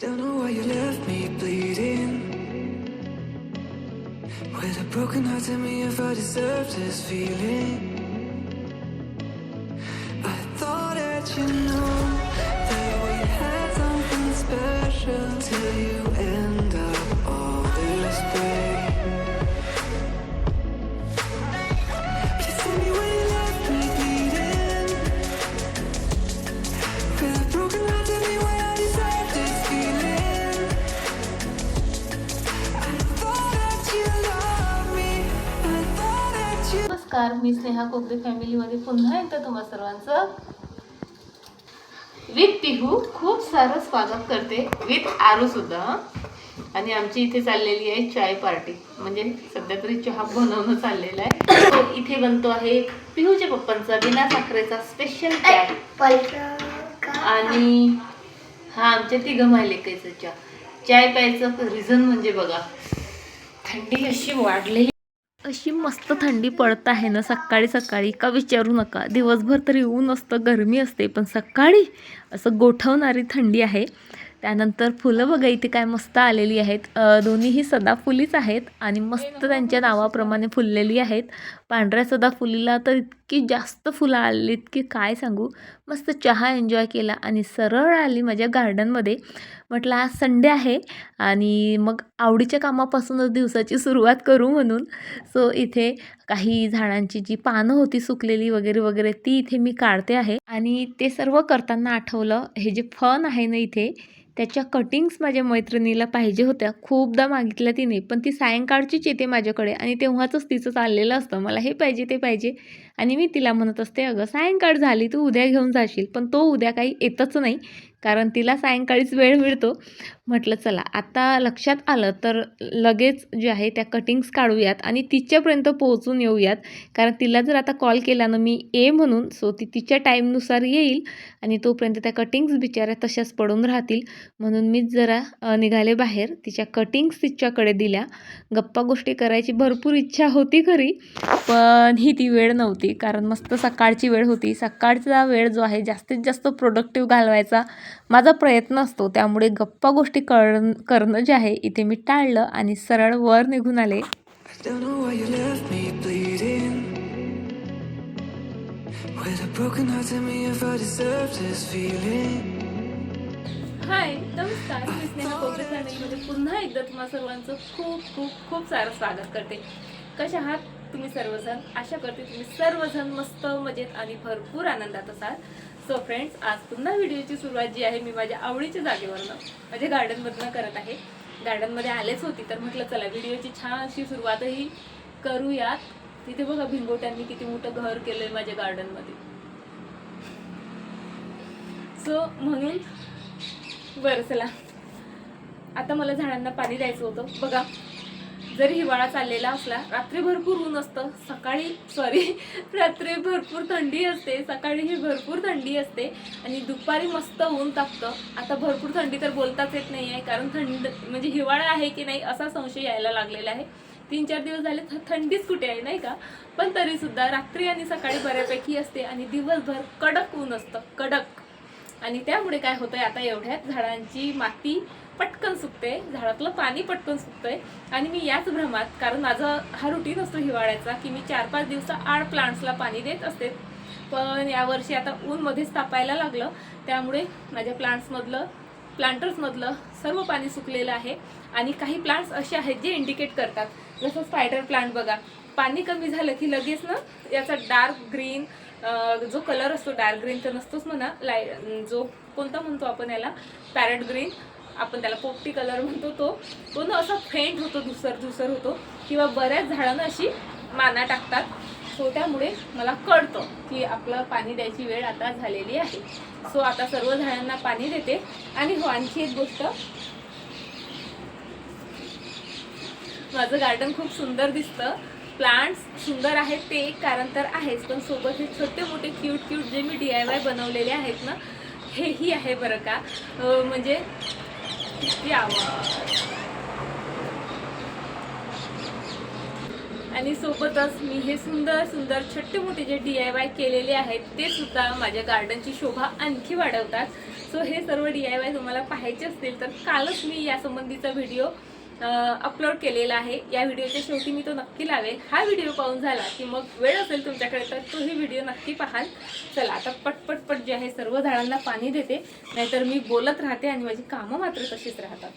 Don't know why you left me bleeding. With a broken heart, tell me if I deserve this feeling. I thought that you know that we had something special till you नमस्कार मी स्नेहा कोकरे फॅमिलीमध्ये पुन्हा एकदा तुम्हा सर्वांचं with पिहू खूप सारं स्वागत करते. विथ आरू सुद्धा. हं. आणि आमची इथे चाललेली आहे चाय पार्टी. म्हणजे सध्या तरी चहा बनवणं चाललेलं आहे. तो इथे बनतो आहे पिहूच्या पप्पांचा बिना साखरेचा स्पेशल चाय आणि हा आमच्या तिघं मायलेकायचं चहा. चाय प्यायचं रिझन म्हणजे बघा थंडी अशी वाढलेली अशी मस्त थंडी पडत आहे ना सकाळी सकाळी. का विचारू नका. दिवसभर तरी ऊन असतं गरमी असते पण सकाळी असं गोठवणारी थंडी आहे. त्यानंतर फुलं बघा इथे काय मस्त आलेली आहेत. दोन्हीही सदाफुलीच आहेत आणि मस्त त्यांच्या नावाप्रमाणे फुललेली आहेत. पांढऱ्या सदाफुलीला तर इतकी जास्त फुलं आली इतकी काय सांगू? मस्त चहा एन्जॉय केला आणि सरळ आली माझ्या गार्डनमध्ये म्हटलं आज संडे आहे आणि मग आवडीच्या कामापासूनच दिवसाची सुरुवात करू म्हणून. सो इथे काही झाडांची जी पानं होती सुकलेली वगैरे वगैरे ती इथे मी काढते आहे. आणि ते सर्व करताना आठवलं हे जे फन आहे ना इथे त्याच्या कटिंग्स माझ्या मैत्रिणीला पाहिजे होत्या. खूपदा मागितल्या तिने पण ती सायंकाळचीच येते माझ्याकडे आणि तेव्हाच तिचं चाललेलं असतं. मला हे पाहिजे ते पाहिजे. आणि मी तिला म्हणत असते अगं सायंकाळ झाली तू उद्या घेऊन जाशील. पण तो उद्या काही येतच नाही कारण तिला सायंकाळीच वेळ मिळतो. म्हटलं चला आता लक्षात आलं तर लगेच जे आहे त्या कटिंग्स काढूयात आणि तिच्यापर्यंत पोहोचून येऊयात. कारण तिला जर आता कॉल केला ना मी ए म्हणून सो ती तिच्या टाईमनुसार येईल आणि तोपर्यंत त्या कटिंग्स बिचाऱ्या तशाच पडून राहतील. म्हणून मीच जरा निघाले बाहेर. तिच्या कटिंग्स तिच्याकडे दिल्या. गप्पा गोष्टी करायची भरपूर इच्छा होती खरी पण ही ती वेळ नव्हती. कारण मस्त सकाळची वेळ होती. सकाळचा वेळ जो आहे जास्तीत जास्त प्रोडक्टिव्ह घालवायचा माझा प्रयत्न असतो. त्यामुळे गप्पा गोष्टी कर करणं जे आहे इथे मी टाळलं आणि सरळ वर निघून आले. हाय नमस्कार. मी स्नेहा कोकरे फॅमिलीमध्ये. पुन्हा एकदा तुम्हा सर्वांचं खूप खूप खूप सारं स्वागत करते. कशा आहात तुम्ही सर्वजण? आशा करते तुम्ही सर्वजण मस्त मजेत आणि भरपूर आनंदात असाल. सो फ्रेंड्स आज पुन्हा व्हिडिओची सुरुवात जी आहे मी माझ्या आवडीच्या जागेवरनं माझ्या गार्डनमधनं करत आहे. गार्डनमध्ये आलेच होती तर म्हटलं चला व्हिडिओची छान अशी सुरुवातही करूयात. तिथे बघा भिंगोट्यांनी किती मोठं घर केलंय माझ्या गार्डनमध्ये सो म्हणून बरं चला. आता मला झाडांना पाणी द्यायचं होतं. बघा. जरी हिवाळा चाललेला असला रात्री भरपूर ऊन असतं. सकाळी सॉरी रात्री भरपूर थंडी असते. सकाळी ही भरपूर थंडी असते. आणि दुपारी मस्त ऊन तापतं. आता भरपूर थंडी तर बोलताच येत नाही आहे कारण थंड म्हणजे हिवाळा आहे की नाही असा संशय यायला लागलेला आहे. तीन चार दिवस झाले थंडीच कुठे आहे नाही का? पण तरीसुद्धा रात्री आणि सकाळी बऱ्यापैकी असते आणि दिवसभर कडक ऊन असतं. कडक. आणि त्यामुळे काय होतंय आता एवढ्यात झाडांची माती पटकन सुकते झाडातलं पाणी पटकन सुकतंय. आणि मी याच भ्रमात कारण माझा हा रुटीन असतो हिवाळ्याचा की मी चार पाच दिवसा आड प्लांट्सला पाणी देत असते. पण यावर्षी आता ऊन मध्येच तापायला लागलं. त्यामुळे माझ्या प्लांट्समधलं प्लांटर्समधलं सर्व पाणी सुकलेलं आहे. आणि काही प्लांट्स असे आहेत जे इंडिकेट करतात. जसं स्पायडर प्लांट बघा पाणी कमी झालं की लगेच ना याचा डार्क ग्रीन जो कलर असतो डार्क ग्रीन तर नसतोच म्हणा लाय जो कोणता म्हणतो आपण याला पॅरट ग्रीन आपण त्याला पोपटी कलर म्हणतो तो. तो ना असा फेंट होतो धुसर धुसर होतो. किंवा बऱ्याच झाडांना अशी माना टाकतात. सो त्यामुळे मला कळतं की आपलं पाणी द्यायची वेळ आता झालेली आहे. सो आता सर्व झाडांना पाणी देते. आणि हो आणखी एक गोष्ट. माझं गार्डन खूप सुंदर दिसतं. प्लांट्स सुंदर आहेत ते एक कारण तर आहेच. पण सोबत हे छोटे मोठे क्यूट क्यूट जे मी डी आय वाय बनवलेले आहेत ना हेही आहे बरं का. म्हणजे किती आवड आणि सोबतच मी हे सुंदर सुंदर छोटे मोठे जे डी आय वाय केलेले आहेत ते सुद्धा माझ्या गार्डनची शोभा आणखी वाढवतात. सो हे सर्व डी आय वाय तुम्हाला पाहायचे असतील तर कालच मी यासंबंधीचा व्हिडिओ अपलोड केलेला आहे. या व्हिडिओच्या शेवटी मी तो नक्की लावेल. हा व्हिडिओ पाहून झाला की मग वेळ असेल तुमच्याकडे तर तोही व्हिडिओ नक्की पाहाल. चला आता पटपट पट जे आहे सर्व झाडांना पाणी देते. नाहीतर मी बोलत राहते आणि माझी कामं मात्र तशीच राहतात.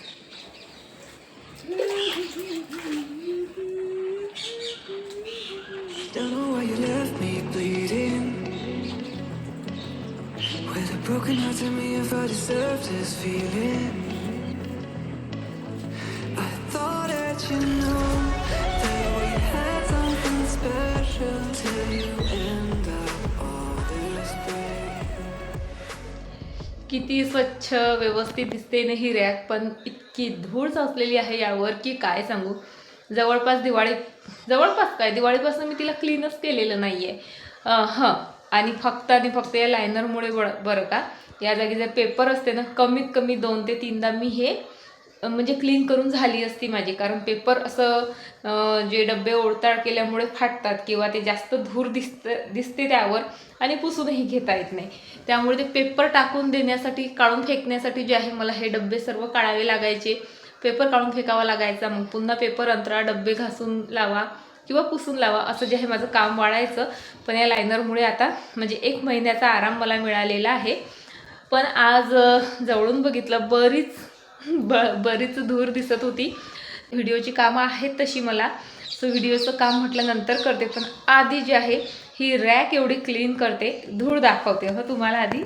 Broken heart, tell me if I deserve this feeling. किती स्वच्छ व्यवस्थित दिसते ना ही रॅक पण इतकी धूळ साचलेली आहे यावर की काय सांगू? जवळपास दिवाळी जवळपास काय? दिवाळीपासून मी तिला क्लीनच केलेलं नाही आहे हां. आणि फक्त आणि फक्त या लायनरमुळे बरं बरं का? या जागी जर पेपर असते ना कमीत कमी दोन ते तीनदा मी हे म्हणजे क्लीन करून झाली असती माझी. कारण पेपर असं जे डबे ओळताळ केल्यामुळे फाटतात किंवा ते जास्त धूर दिसत दिसते त्यावर आणि पुसूनही घेता येत नाही. त्यामुळे ते पेपर टाकून देण्यासाठी काढून फेकण्यासाठी जे आहे मला हे डबे सर्व काढावे लागायचे. पेपर काढून फेकावा लागायचा. मग पुन्हा पेपर अंतरा डबे घासून लावा किंवा पुसून लावा असं जे आहे माझं काम वाढायचं. पण या लायनरमुळे आता म्हणजे एक महिन्याचा आराम मला मिळालेला आहे. पण आज जवळून बघितलं बरीच ब बरीच धूर दिसत होती. व्हिडिओची कामं आहेत तशी मला. सो व्हिडिओचं काम म्हटल्यानंतर करते पण आधी जी आहे ही रॅक एवढी क्लीन करते. धूळ दाखवते हो तुम्हाला आधी.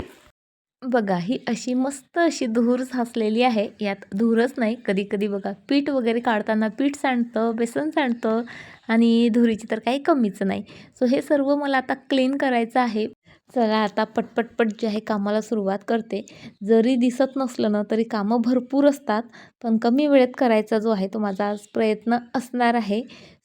बघा ही अशी मस्त अशी धूर साचलेली आहे. यात धूरच नाही. कधी कधी बघा पीठ वगैरे काढताना पीठ सांडतं बेसन सांडतं आणि धुरीची तर काही कमीच नाही. सो हे सर्व मला आता क्लीन करायचं आहे. चला आता पटपटपट जे आहे कामाला सुरुवात करते. जरी दिसत नसलं ना तरी कामं भरपूर असतात पण कमी वेळेत करायचा जो आहे तो माझा आज प्रयत्न असणार आहे.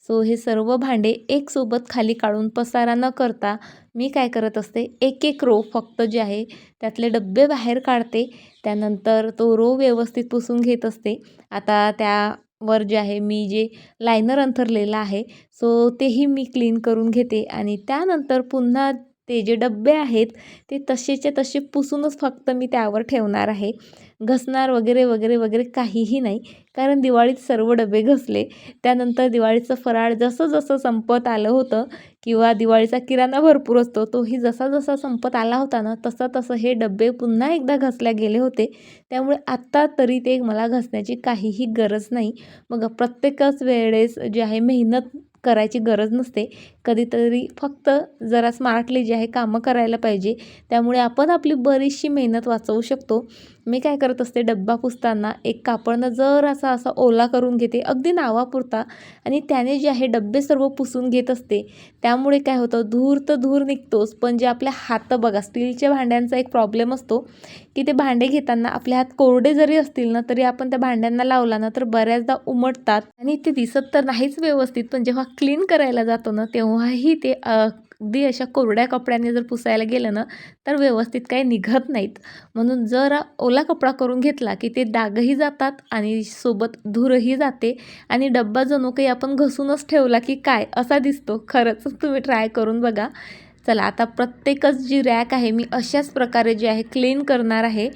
सो हे सर्व भांडे एकसोबत खाली काढून पसारा न करता मी काय करत असते एक एक रो फक्त जे आहे त्यातले डब्बे बाहेर काढते. त्यानंतर तो रो व्यवस्थित पुसून घेत असते. आता त्यावर जे आहे मी जे लायनर अंथरलेलं आहे सो तेही मी क्लीन करून घेते आणि त्यानंतर पुन्हा ते जे डब्बे आहेत ते तसेच्या तसे पुसूनच फक्त मी त्यावर ठेवणार आहे. घसणार वगैरे वगैरे वगैरे काहीही नाही. कारण दिवाळीत सर्व डबे घसले. त्यानंतर दिवाळीचं फराळ जसं जसं संपत आलं होतं किंवा दिवाळीचा किराणा भरपूर असतो तोही जसा जसा संपत आला होता ना तसं तसं हे डबे पुन्हा एकदा घसल्या गेले होते. त्यामुळे आत्ता तरी ते मला घसण्याची काहीही गरज नाही. मग प्रत्येकच वेळेस जे आहे मेहनत करायची गरज नसते. कधीतरी फक्त जरा स्मार्टली जे आहे कामं करायला पाहिजे. त्यामुळे आपण आपली बरीचशी मेहनत वाचवू शकतो. मी काय करत असते डब्बा पुसताना एक कापडनं जर असा असा ओला करून घेते अगदी नावापुरता. आणि त्याने जे आहे डब्बे सर्व पुसून घेत असते. त्यामुळे काय होतं धूर तर धूर निघतोच पण जे आपल्या हात बघा स्टीलच्या भांड्यांचा एक प्रॉब्लेम असतो की ते भांडे घेताना आपले हात कोरडे जरी असतील ना तरी आपण त्या भांड्यांना लावला ना तर बऱ्याचदा उमटतात. आणि ते दिसत तर नाहीच व्यवस्थित पण जेव्हा क्लीन करायला जातो ना तेव्हाही ते अगदी अशा कोरड्या कपड्याने जर पुसायला गेलं ना तर व्यवस्थित काही निघत नाहीत. म्हणून जर ओला कपडा करून घेतला की ते डागही जातात आणि सोबत धूरही जाते आणि डब्बा जणू काही आपण घसूनच ठेवला की काय असा दिसतो. खरंच तुम्ही ट्राय करून बघा. चला आता प्रत्येकच जी रॅक आहे मी अशाच प्रकारे जी आहे क्लीन करणार आहे.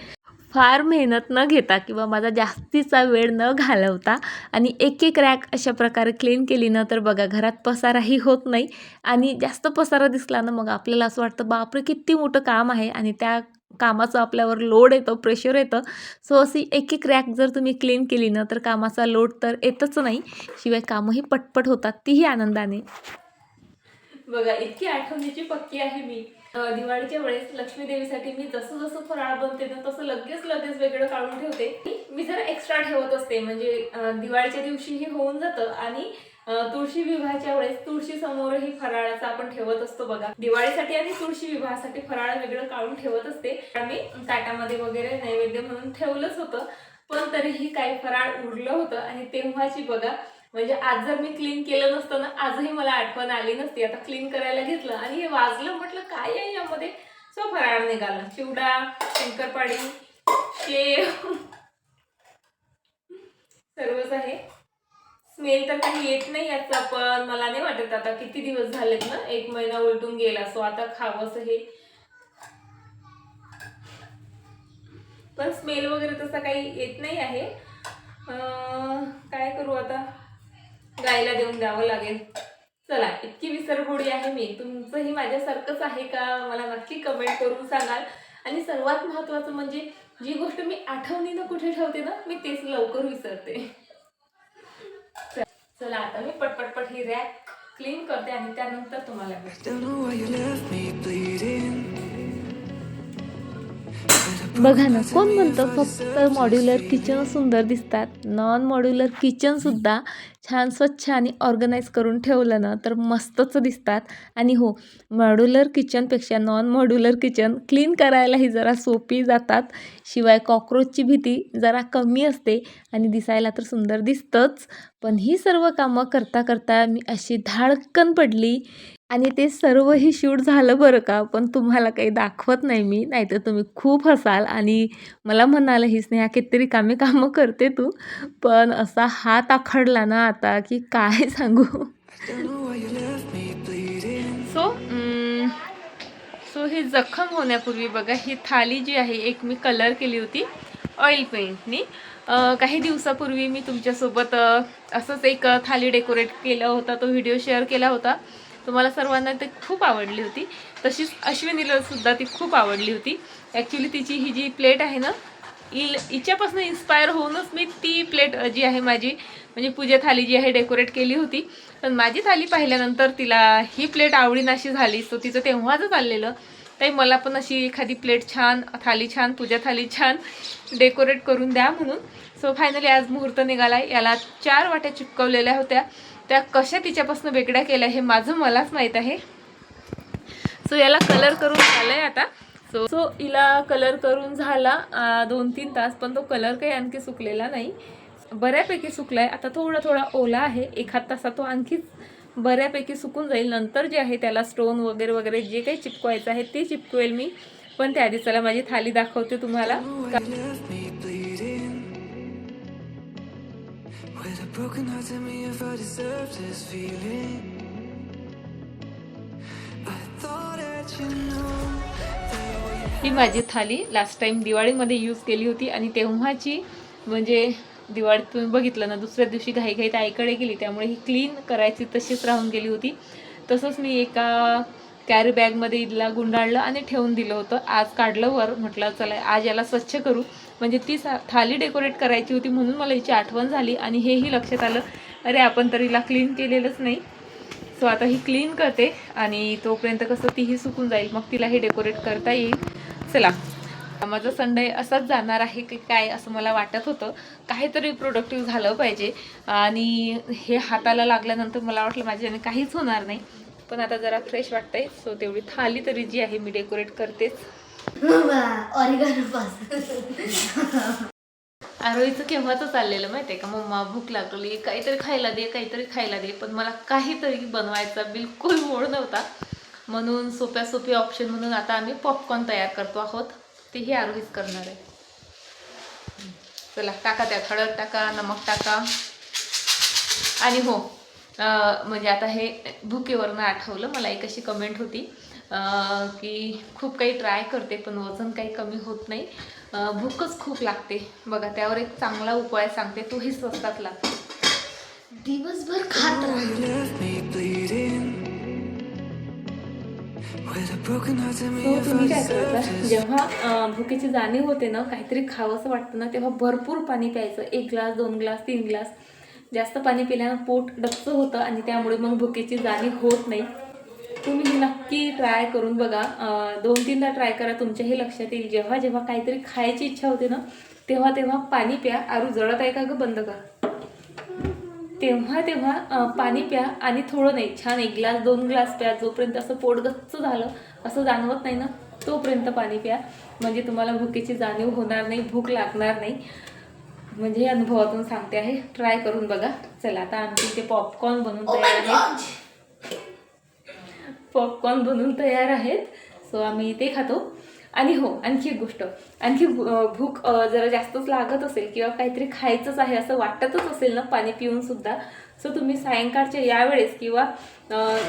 फार मेहनत न घेता किंवा माझा जास्तीचा वेळ न घालवता आणि एक एक रॅक अशा प्रकारे क्लीन केली ना तर बघा घरात पसाराही होत नाही. आणि जास्त पसारा दिसला ना मग आपल्याला असं वाटतं बापरे किती मोठं काम आहे. आणि त्या कामाचं आपल्यावर लोड येतो प्रेशर येतं. सो अशी एक एक रॅक जर तुम्ही क्लीन केली ना तर कामाचा लोड तर येतच नाही. शिवाय कामंही पटपट होतात तीही आनंदाने. बघा इतकी आठवणीची पक्की आहे मी. दिवाळीच्या वेळेस लक्ष्मी देवीसाठी मी जसं जसं फराळ बनते ना तसं लगेच लगेच वेगळं काढून ठेवते. मी जरा एक्स्ट्रा ठेवत असते म्हणजे दिवाळीच्या दिवशी हे होऊन जातं आणि तुळशी विवाहाच्या वेळेस तुळशी समोरही फराळाचा आपण ठेवत असतो बघा. दिवाळीसाठी आणि तुळशी विवाहासाठी फराळ वेगळं काढून ठेवत असते. आम्ही ताटामध्ये वगैरे नैवेद्य म्हणून ठेवलंच होतं पण तरीही काही फराळ उरलं होतं आणि तेव्हाची बघा म्हणजे आज जर मी क्लीन केलं नसतं ना आजही मला आठवण आली नसती. आता क्लीन करायला घेतलं आणि हे वाजलं म्हटलं काय आहे यामध्ये? सो फराळ निघाला. चिवडा शंकरपाडी शेव. सर्वच आहे. स्मेल तर काही येत नाही याचा पण मला नाही वाटत आता किती दिवस झालेत ना एक महिना उलटून गेला. सो आता खावंसं हे. पण स्मेल वगैरे तसा काही येत नाही आहे. काय करू आता? गायला देऊन द्यावं लागेल. चला इतकी विसरगोडी आहे मी. तुमचंही माझ्यासारखंच आहे का? मला नक्की कमेंट करून सांगाल. आणि सर्वात महत्त्वाचं म्हणजे जी गोष्ट मी आठवणीनं कुठे ठेवते ना मी तेच लवकर विसरते. चला आता मी पटपटपट ही रॅक क्लीन करते आणि त्यानंतर तुम्हाला बघा ना कोण म्हणतं फक्त मॉड्युलर किचन सुंदर दिसतात? नॉन मॉड्युलर किचनसुद्धा छान स्वच्छ आणि ऑर्गनाईज करून ठेवलं ना तर मस्तच दिसतात. आणि हो मॉड्युलर किचनपेक्षा नॉन मॉड्युलर किचन क्लीन करायलाही जरा सोपी जातात. शिवाय कॉक्रोचची भीती जरा कमी असते आणि दिसायला तर सुंदर दिसतंच. पण ही सर्व कामं करता करता मी अशी धाडकन पडली आणि ते सर्वही शूट झालं बरं का पण तुम्हाला काही दाखवत नाही मी. नाहीतर तुम्ही खूप हसाल आणि मला म्हणाल ही स्नेहा कितीतरी कामे कामं करते तू पण असा हात आखडला ना आता की काय सांगू? सो सो mm, ही जखम होण्यापूर्वी बघा ही थाली जी आहे एक मी कलर केली होती ऑइल पेंटनी काही दिवसापूर्वी मी तुमच्यासोबत असंच एक थाली डेकोरेट केला होता तो व्हिडिओ शेअर केला होता. तुम्हाला सर्वांना ते खूप आवडली होती. तशीच अश्विनीला सुद्धा ती खूप आवडली होती. ॲक्च्युली तिची ही जी प्लेट आहे ना इल हिच्यापासून इन्स्पायर होऊनच मी ती प्लेट जी आहे माझी म्हणजे पूजा थाली जी आहे डेकोरेट केली होती. पण माझी थाली पाहिल्यानंतर तिला ही प्लेट आवडीनाशी झाली. सो तिचं तेव्हाच आलेलं. ताई मला पण अशी एखादी प्लेट छान थाली छान पूजा थाली छान डेकोरेट करून द्या म्हणून. सो फायनली आज मुहूर्त निघाला याला चार वाट्या चिपकवलेल्या होत्या. त्या कशा तिच्यापासून वेगळ्या केल्या हे माझं मलाच माहीत आहे. सो याला कलर करून झालाय आता. सो सो हिला कलर करून झाला दोन तीन तास पण तो कलर काही आणखी सुकलेला नाही. बऱ्यापैकी सुकलाय. आता थोडा थोडा ओला आहे. एखाद तासात तो आणखीच बऱ्यापैकी सुकून जाईल. नंतर जे आहे त्याला स्टोन वगैरे वगैरे जे काही चिपकवायचं आहे ते चिपकवेल मी. पण त्याआधी चला माझी थाली दाखवते तुम्हाला. With a broken heart, tell me if I deserve this feeling. I thought that you know ही माझी थाली लास्ट टाइम दिवाळीमध्ये यूज केली होती आणि तेव्हाची म्हणजे दिवाळीत तुम्ही बघितलं ना दुसऱ्या दिवशी घाईघाईत आईकडे गेली त्यामुळे ही क्लीन करायची तशीच राहून गेली होती. तसंच मी एका कॅरी बॅगमध्ये हिला गुंडाळलं आणि ठेवून दिलं होतं. आज काढलं वर म्हटलं चला आज याला स्वच्छ करू. म्हणजे ती सा- थाली डेकोरेट करायची होती म्हणून मला हिची आठवण झाली आणि हेही लक्षात आलं. अरे आपण तर हिला क्लीन केलेलंच नाही. सो आता ही क्लीन करते आणि तोपर्यंत कसं तीही सुकून जाईल. मग तिला हे डेकोरेट करता येईल. चला. माझा संडे असाच जाणार आहे की काय असं मला वाटत होतं. काहीतरी प्रोडक्टिव्ह झालं पाहिजे. आणि हे हाताला लागल्यानंतर मला वाटलं माझ्याने काहीच होणार नाही. पण आता जरा फ्रेश वाटतंय. सो तेवढी थाली तरी जी आहे मी डेकोरेट करतेच. आरोहीचं केव्हाच चाललेलं माहिती आहे का? मम्मा भूक लागली काहीतरी खायला दे काहीतरी खायला दे पण मला काहीतरी बनवायचा बिलकुल मूड नव्हता. म्हणून सोप्या सोपी ऑप्शन म्हणून आता आम्ही पॉपकॉर्न तयार करतो आहोत. तेही आरोहीच करणार आहे. चला टाका त्या हळद टाका नमक टाका. आणि हो म्हणजे आता हे भुकेवरनं आठवलं मला एक अशी कमेंट होती. की खूप काही ट्राय करते पण वजन काही कमी होत नाही. भूकच खूप लागते. बघा त्यावर एक चांगला उपाय सांगते तोही स्वस्तात लागतो. दिवसभर खात I तुम्ही काय करता. जेव्हा भुकेची जाणीव होते ना काहीतरी खावंसं वाटतं ना तेव्हा भरपूर पाणी प्यायचं. एक ग्लास दोन ग्लास तीन ग्लास. जास्त पाणी पिल्यानं पोट डच्च होतं आणि त्यामुळे मग भुकेची जाणीव होत नाही. तुम्ही हे नक्की ट्राय करून बघा. दोन तीनदा ट्राय करा तुमच्याही लक्षात येईल. जेव्हा जेव्हा काहीतरी खायची इच्छा होते ना तेव्हा तेव्हा पाणी प्या. आरू जळत आहे का ग? बंद का तेव्हा तेव्हा पाणी प्या आणि थोडं नाही छान एक ग्लास दोन ग्लास प्या. जोपर्यंत असं पोट गच्च झालं असं जाणवत नाही ना तोपर्यंत पाणी प्या. म्हणजे तुम्हाला भुकेची जाणीव होणार नाही भूक लागणार नाही. म्हणजे हे अनुभवातून सांगते आहे. ट्राय करून बघा. चला आता आमची इथे पॉपकॉर्न बनवून तयार आहेत पॉपकॉर्न बनवून तयार आहेत. सो आम्ही ते खातो. आणि हो आणखी एक गोष्ट. आणखी भूक जरा जास्तच लागत असेल किंवा काहीतरी खायचंच आहे असं वाटतच असेल ना पाणी पिऊन सुद्धा. सो तुम्ही सायंकाळच्या यावेळेस किंवा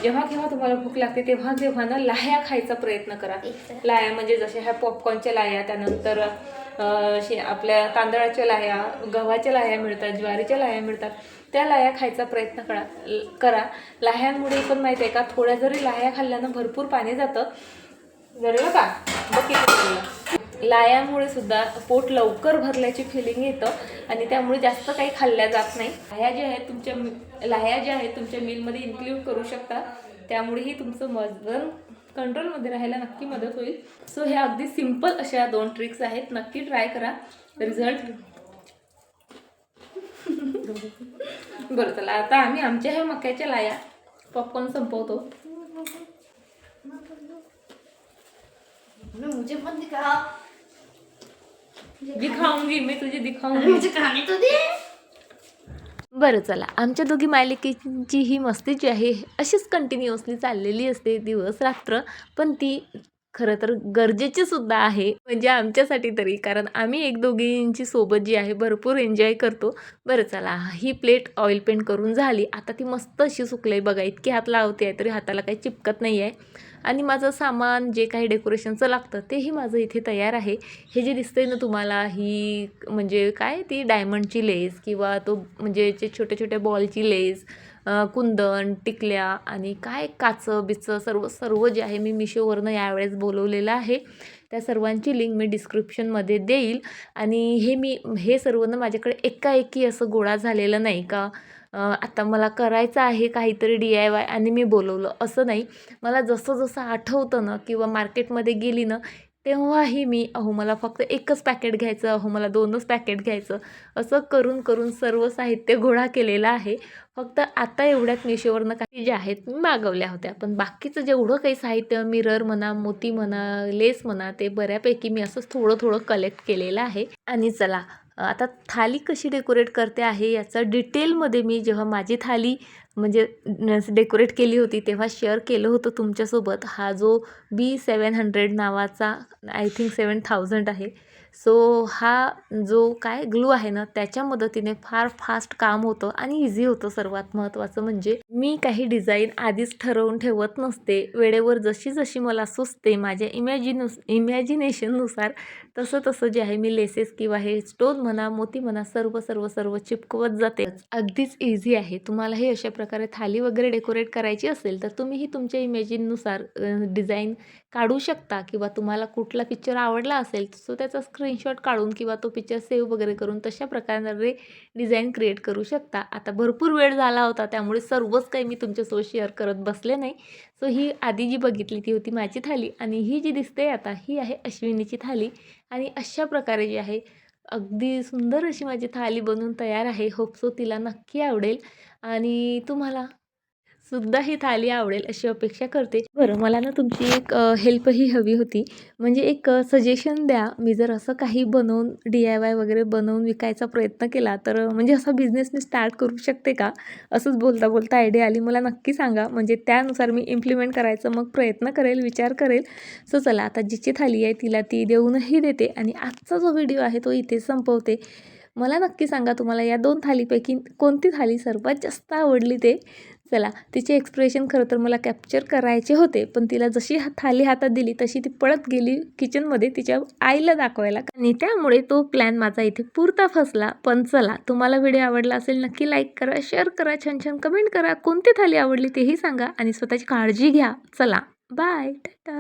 जेव्हा केव्हा तुम्हाला भूक लागते तेव्हा तेव्हा ना लाह्या खायचा प्रयत्न करा. लाह्या म्हणजे जशा ह्या पॉपकॉर्नच्या लाह्या त्यानंतर आपल्या तांदळाच्या लाह्या गव्हाच्या लाह्या मिळतात ज्वारीच्या लाह्या मिळतात. त्या लाह्या खायचा प्रयत्न करा ल- करा. लाह्यांमुळे पण माहिती आहे का थोड्या जरी लाह्या खाल्ल्यानं भरपूर पाणी जातं. जळलं का बघ किती जळलं. सुद्धा पोट लवकर भरल्याची फिलिंग येतं आणि त्यामुळे जास्त काही खाल्ल्या जात नाही. लाह्या ज्या आहेत तुमच्या लाह्या ज्या आहेत तुमच्या मिलमध्ये इन्क्लूड करू शकता. त्यामुळेही तुमचं वजन कंट्रोलमध्ये राहायला नक्की मदत होईल. सो ह्या अगदी सिंपल अशा दोन ट्रिक्स आहेत. नक्की ट्राय करा. रिझल्ट बरं चला आता आम्ही आमच्या ह्या मक्याच्या लाया. पॉपकॉर्न संपवतो. मुझे मत दिखा दिखाऊंगी मी तुझी दिखाऊंगी. मुझे खाने तो दे। बरं चला आमच्या दोघी मालिकेची ही मस्ती जी आहे अशीच कंटिन्युअसली चाललेली असते दिवस रात्र पण ती खरं तर गरजेचे सुद्धा आहे. म्हणजे आमच्यासाठी तरी. कारण आम्ही एक दोघींची सोबत जी आहे भरपूर एन्जॉय करतो. बरं चला. ही प्लेट ऑइल पेंट करून झाली. आता ती मस्त अशी सुकली आहे बघा. इतकी हात लावते आहे तरी हाताला काही चिपकत नाही आहे. आणि माझं सामान जे काही डेकोरेशनचं लागतं तेही माझं इथे तयार आहे. हे जे दिसतंय ना तुम्हाला ही म्हणजे काय? ती डायमंडची लेस किंवा तो म्हणजे जे छोट्या छोट्या बॉलची लेस कुंदन टिकल्या आणि काय काचं बिचं सर्व सर्व जे आहे मी मिशोवरनं यावेळेस बोलवलेलं आहे. त्या सर्वांची लिंक मी डिस्क्रिप्शनमध्ये देईल. आणि हे मी हे सर्व ना माझ्याकडे एकाएकी असं गोळा झालेलं नाही का? आता मला करायचं आहे काहीतरी डी आय वाय आणि मी बोलवलं. असं नाही. मला जसं जसं आठवतं ना किंवा मार्केटमध्ये गेली ना तेव्हाही मी अहो मला फक्त एकच पॅकेट घ्यायचं अहो मला दोनच पॅकेट घ्यायचं असं करून करून सर्व साहित्य गोळा केलेलं आहे. फक्त आता एवढ्यात मिशोवरनं काही ज्या आहेत मी मागवल्या होत्या. पण बाकीचं जेवढं काही साहित्य मिरर म्हणा मोती म्हणा लेस म्हणा ते बऱ्यापैकी मी असंच थोडं थोडं कलेक्ट केलेलं आहे. आणि चला आता थाली कशी डेकोरेट करते आहे याचं डिटेलमध्ये मी जेव्हा माझी थाली म्हणजे डेकोरेट केली होती तेव्हा शेअर केलं होतं तुमच्यासोबत. हा जो बी सेवन हंड्रेड नावाचा आय थिंक सेवन थाउजंड आहे सो हा जो काय ग्लू आहे ना त्याच्या मदतीने फार फास्ट काम होतं आणि इझी होतं सर्वात महत्त्वाचं म्हणजे मी काही डिझाईन आधीच ठरवून ठेवत नसते. वेळेवर जशी जशी मला सुचते माझ्या इमॅजिनुस इमॅजिनेशननुसार तसं तसं जे आहे मी लेसेस किंवा हे स्टोन म्हणा मोती म्हणा सर्व सर्व सर्व चिपकवत जाते. अगदीच इझी आहे. तुम्हालाही अशा प्रकारे थाली वगैरे डेकोरेट करायची असेल तर तुम्हीही तुमच्या इमॅजिननुसार डिझाईन काढू शकता किंवा तुम्हाला कुठला पिक्चर आवडला असेल सो त्याचा स्क्रीन स्क्रीनशॉट काढून किंवा तो पिक्चर सेव्ह वगैरे करून तशा प्रकारे डिझाईन क्रिएट करू शकता. आता भरपूर वेळ झाला होता त्यामुळे सर्वच काही मी तुमच्यासोबत शेअर करत बसले नाही. सो ही आधी जी बघितली ती होती माझी थाली आणि ही जी दिसते आता ही आहे अश्विनीची थाली. आणि अशा प्रकारे जी आहे अगदी सुंदर अशी माझी थाली बनवून तयार आहे. होप सो तिला नक्की आवडेल. आणि तुम्हाला सुद्धा ही थाली आवडेल अशी अपेक्षा करते. बरं मला ना तुमची एक हेल्पही हवी होती. म्हणजे एक सजेशन द्या. मी जर असं काही बनवून डी आय वाय वगैरे बनवून विकायचा प्रयत्न केला तर म्हणजे असा बिझनेस मी स्टार्ट करू शकते का? असंच बोलता बोलता आयडिया आली. मला नक्की सांगा. म्हणजे त्यानुसार मी इम्प्लिमेंट करायचं मग प्रयत्न करेल विचार करेल. सो चला आता जिची थाली आहे तिला ती देऊनही देते. आणि आजचा जो व्हिडिओ आहे तो इथे संपवते. मला नक्की सांगा तुम्हाला या दोन थालीपैकी कोणती थाली सर्वात जास्त आवडली ते? चला तिचे एक्सप्रेशन खरं तर मला कॅप्चर करायचे होते पण तिला जशी थाली हातात दिली तशी ती पळत गेली किचनमध्ये तिच्या आईला दाखवायला. आणि त्यामुळे तो प्लॅन माझा इथे पुरता फसला. पण चला तुम्हाला व्हिडिओ आवडला असेल नक्की लाईक करा शेअर करा छान छान कमेंट करा. कोणती थाली आवडली तेही सांगा आणि स्वतःची काळजी घ्या. चला बाय टाटा